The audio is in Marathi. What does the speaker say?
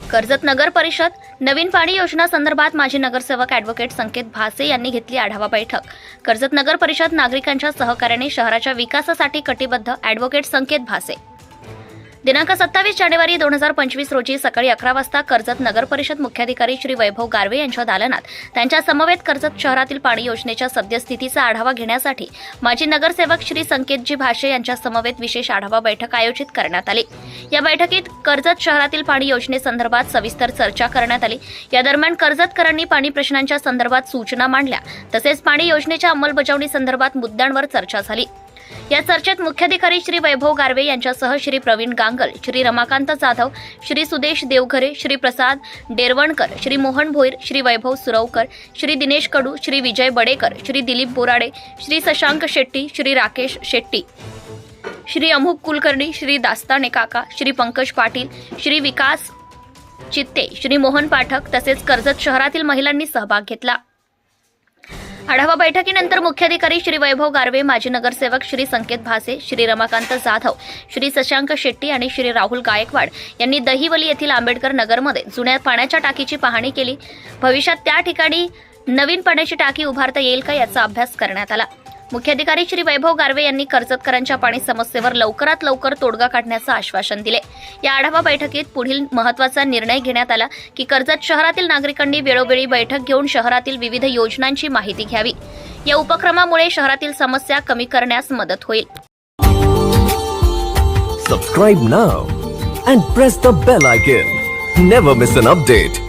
कर्जत नगर परिषद नवीन पाणी योजना संदर्भात माजी नगरसेवक ॲडव्होकेट संकेत भासे यांनी घेतली आढावा बैठक. कर्जत नगर परिषद नागरिकांच्या सहकार्याने शहराच्या विकासासाठी कटिबद्ध ॲडव्होकेट संकेत भासे. दिनांक सत्तावीस जानेवारी दोन हजार पंचवीस रोजी सकाळी अकरा वाजता कर्जत नगर परिषद मुख्याधिकारी श्री वैभव गारवे यांच्या दालनात त्यांच्या समवेत कर्जत शहरातील पाणी योजनेच्या सद्यस्थितीचा आढावा घेण्यासाठी माजी नगरसेवक श्री संकेतजी भाषे यांच्या समवेत विशेष आढावा बैठक आयोजित करण्यात आली. या बैठकीत कर्जत शहरातील पाणी योजनेसंदर्भात सविस्तर चर्चा करण्यात आली. या दरम्यान कर्जतकरांनी पाणी प्रश्नांच्या संदर्भात सूचना मांडल्या. तसेच पाणी योजनेच्या अंमलबजावणी संदर्भात मुद्द्यांवर चर्चा झाली. या चर्चेत मुख्याधिकारी श्री वैभव गारवे यांच्यासह श्री प्रवीण गांगल श्री रमाकांत जाधव श्री सुदेश देवघरे श्री प्रसाद डेरवणकर श्री मोहन भोईर श्री वैभव सुरवकर श्री दिनेश कडू श्री विजय बडेकर श्री दिलीप बोराडे श्री शशांक शेट्टी श्री राकेश शेट्टी श्री अमुक कुलकर्णी श्री दास्ताने काका श्री पंकज पाटील श्री विकास चित्ते श्री मोहन पाठक तसेच कर्जत शहरातील महिलांनी सहभाग घेतला. आढावा बैठकीनंतर मुख्याधिकारी श्री वैभव गारवे माजी नगरसेवक श्री संकेत भासे श्री रमाकांत जाधव श्री शशांक शेट्टी आणि श्री राहुल गायकवाड यांनी दहिवली येथील आंबेडकर नगरमध्ये जुन्या पाण्याच्या टाकीची पाहणी केली. भविष्यात त्या ठिकाणी नवीन पाण्याची टाकी उभारता येईल का याचा अभ्यास करण्यात आला. मुख्याधिकारी श्री वैभव गारवे यांनी कर्जतकरांच्या पाणी समस्येवर लवकरात लवकर तोडगा काढण्याचं आश्वासन दिले. या आढावा बैठकीत पुढील महत्त्वाचा निर्णय घेण्यात आला की कर्जत शहरातील नागरिकांनी वेळोवेळी बैठक घेऊन शहरातील विविध योजनांची माहिती घ्यावी. या उपक्रमामुळे शहरातील समस्या कमी करण्यास मदत होईल. Subscribe now and press the bell icon never miss an update